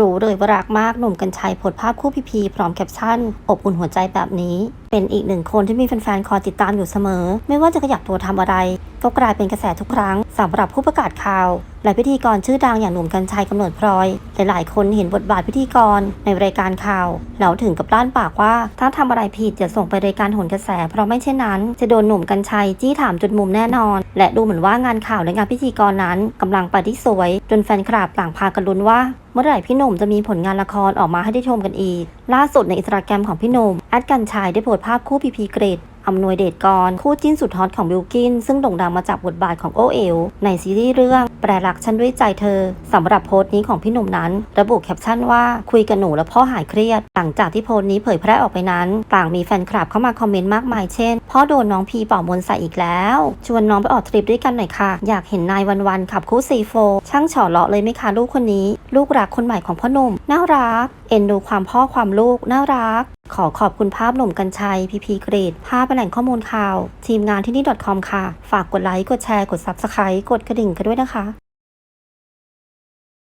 รู้เลยว่ารักมากหนุ่มกัญชัยโพสภาพคู่พีพีพร้อมแคปชั่น อบอุ่นหัวใจแบบนี้เป็นอีกหนึ่งคนที่มีแฟนๆคอยติดตามอยู่เสมอ ไม่ว่าจะขยับตัวทำอะไร ก็กลายเป็นกระแสทุกครั้งสำหรับผู้ประกาศข่าว และพิธีกรชื่อดังอย่างหนุ่มกัญชัยกำเนิดพลอย หลายๆ คนเห็นบทบาทพิธีกรในรายการข่าวแล้วถึงกับล้านปากว่า ถ้าทำอะไรผิดจะส่งไปรายการโหนกระแส เพราะไม่เช่นนั้น จะโดนหนุ่มกัญชัยจี้ถามจนมุมแน่นอน และดูเหมือนว่างานข่าวและงานพิธีกรนั้นกำลังไปที่สวย จนแฟนคลับต่างพากันลุ้นว่าเมื่อไหร่พี่หนุ่มจะมีผลงานละครออกมาให้ได้ชมกันอีก ล่าสุดในอินสตาแกรมของพี่หนุ่มแอดกันชัยได้โพสต์ภาพคู่พีพีเกรดอำนวยเดชกร คู่จิ้นสุดฮอตของบิลกิน ซึ่งโด่งดังมาจากบทบาทของโอเอล ในซีรีส์เรื่อง แปรรักฉันด้วยใจเธอสำหรับโพสต์นี้ของพี่หนุ่มนั้น ระบุแคปชั่นว่าคุยกับหนูแล้วพ่อหายเครียด หลังจากที่โพสต์นี้เผยแพร่ออกไปนั้น ต่างมีแฟนคลับเข้ามาคอมเมนต์มากมายเช่น พ่อโดนน้องพีเป่ามนใส่อีกแล้ว ชวนน้องไปออกทริปด้วยกันหน่อยค่ะ อยากเห็นนายวันวันๆขับคู่ซีโฟช่างเฉาะเลาะเลยไหมคะลูกคนนี้ ลูกรักคนใหม่ของพ่อหนุ่ม น่ารัก เอ็นดูความพ่อความลูก น่ารัก ขอขอบคุณภาพหนุ่มกัญชัยพีพีเกรด ภาพเป็นแหล่งข้อมูลข่าว ทีมงานที่นี่ .com ค่ะ ฝากกดไลค์ กดแชร์ กด Subscribe กดกระดิ่งกันด้วยนะคะ